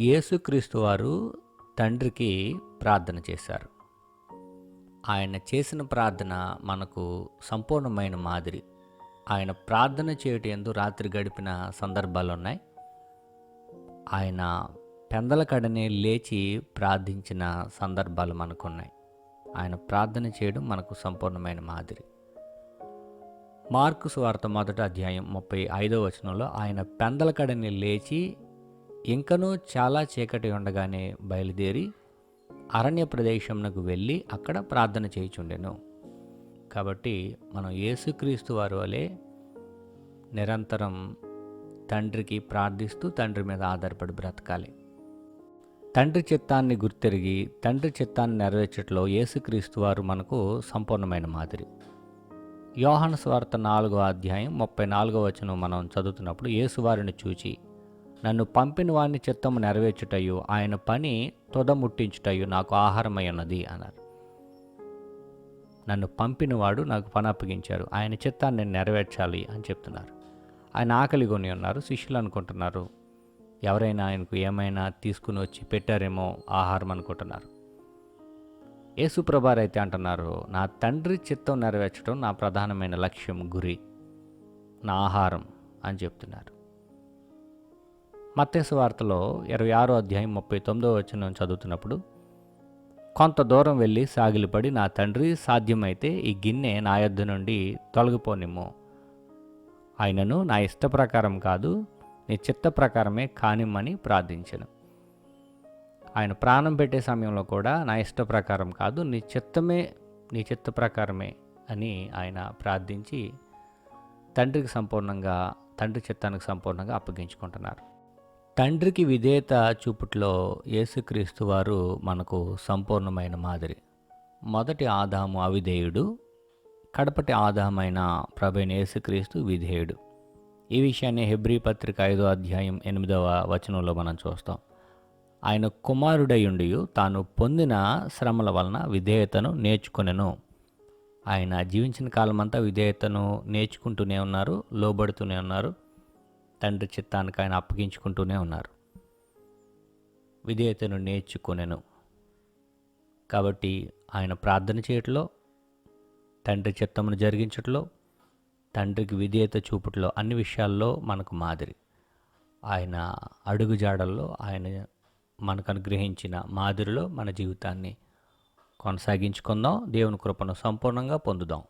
యేసుక్రీస్తు వారు తండ్రికి ప్రార్థన చేశారు. ఆయన చేసిన ప్రార్థన మనకు సంపూర్ణమైన మాదిరి. ఆయన ప్రార్థన చేయటం ఎందు రాత్రి గడిపిన సందర్భాలు ఉన్నాయి ఆయన పెందల కడనే లేచి ప్రార్థించిన సందర్భాలు మనకున్నాయి. ఆయన ప్రార్థన చేయడం మనకు సంపూర్ణమైన మాదిరి. మార్కు స్వార్థ మొదటి అధ్యాయం ముప్పై ఐదో వచనంలో ఆయన పెందల కడని లేచి ఇంకనూ చాలా చీకటి ఉండగానే బయలుదేరి అరణ్య ప్రదేశంనకు వెళ్ళి అక్కడ ప్రార్థన చేయుచుండెను. కాబట్టి మనం యేసుక్రీస్తు వారి వలె నిరంతరం తండ్రికి ప్రార్థిస్తూ తండ్రి మీద ఆధారపడి బ్రతకాలి. తండ్రి చిత్తాన్ని గుర్తెరిగి తండ్రి చిత్తాన్ని నెరవేర్చట్లో యేసుక్రీస్తు వారు మనకు సంపూర్ణమైన మాదిరి. యోహాను స్వార్త నాలుగో అధ్యాయం ముప్పై నాలుగో వచనం మనం చదువుతున్నప్పుడు యేసువారిని చూచి నన్ను పంపిన వారిని చిత్తము నెరవేర్చుటయు ఆయన పని తుదముట్టించుటయు నాకు ఆహారమై ఉన్నది అన్నారు. నన్ను పంపినవాడు నాకు పని అప్పగించారు ఆయన చిత్తాన్ని నేను నెరవేర్చాలి అని చెప్తున్నారు. ఆయన ఆకలి కొని ఉన్నారు శిష్యులు అనుకుంటున్నారు ఎవరైనా ఆయనకు ఏమైనా తీసుకుని వచ్చి పెట్టారేమో ఆహారం అనుకుంటున్నారు. యేసుప్రభారు అయితే అంటున్నారు నా తండ్రి చిత్తం నెరవేర్చడం నా ప్రధానమైన లక్ష్యం గురి నా ఆహారం అని చెప్తున్నారు. మత్స్సు వార్తలో ఇరవై ఆరో అధ్యాయం ముప్పై తొమ్మిదో వచ్చిన చదువుతున్నప్పుడు కొంత దూరం వెళ్ళి సాగిలిపడి నా తండ్రి సాధ్యమైతే ఈ గిన్నె నా యొద్ద నుండి తొలగిపోనిమ్ము. ఆయనను నా ఇష్ట ప్రకారం కాదు నీ చిత్త ప్రకారమే కానిమ్మని ప్రార్థించను. ఆయన ప్రాణం పెట్టే సమయంలో కూడా నా ఇష్ట ప్రకారం కాదు నీ చిత్తమే నీ చిత్త ప్రకారమే అని ఆయన ప్రార్థించి తండ్రికి సంపూర్ణంగా తండ్రి చిత్తానికి సంపూర్ణంగా అప్పగించుకుంటున్నారు. తండ్రికి విధేయత చూపుట్లో యేసుక్రీస్తు వారు మనకు సంపూర్ణమైన మాదిరి. మొదటి ఆదాము అవిధేయుడు కడపటి ఆదామైన ప్రభైన యేసుక్రీస్తు విధేయుడు. ఈ విషయాన్ని హెబ్రీ పత్రిక ఐదో అధ్యాయం ఎనిమిదవ వచనంలో మనం చూస్తాం. ఆయన కుమారుడయుండి తాను పొందిన శ్రమల వలన విధేయతను నేర్చుకొనెను. ఆయన జీవించిన కాలమంతా విధేయతను నేర్చుకుంటూనే ఉన్నారు లోబడుతూనే ఉన్నారు. తండ్రి చిత్తానికి ఆయన అప్పగించుకుంటూనే ఉన్నారు. విధేయతను నేర్చుకునేను. కాబట్టి ఆయన ప్రార్థన చేయటంలో తండ్రి చిత్తమును జరిగించటంలో తండ్రికి విధేయత చూపుట్లో అన్ని విషయాల్లో మనకు మాదిరి. ఆయన అడుగుజాడల్లో ఆయన మనకు అనుగ్రహించిన మాదిరిలో మన జీవితాన్ని కొనసాగించుకుందాం. దేవుని కృపను సంపూర్ణంగా పొందుదాం.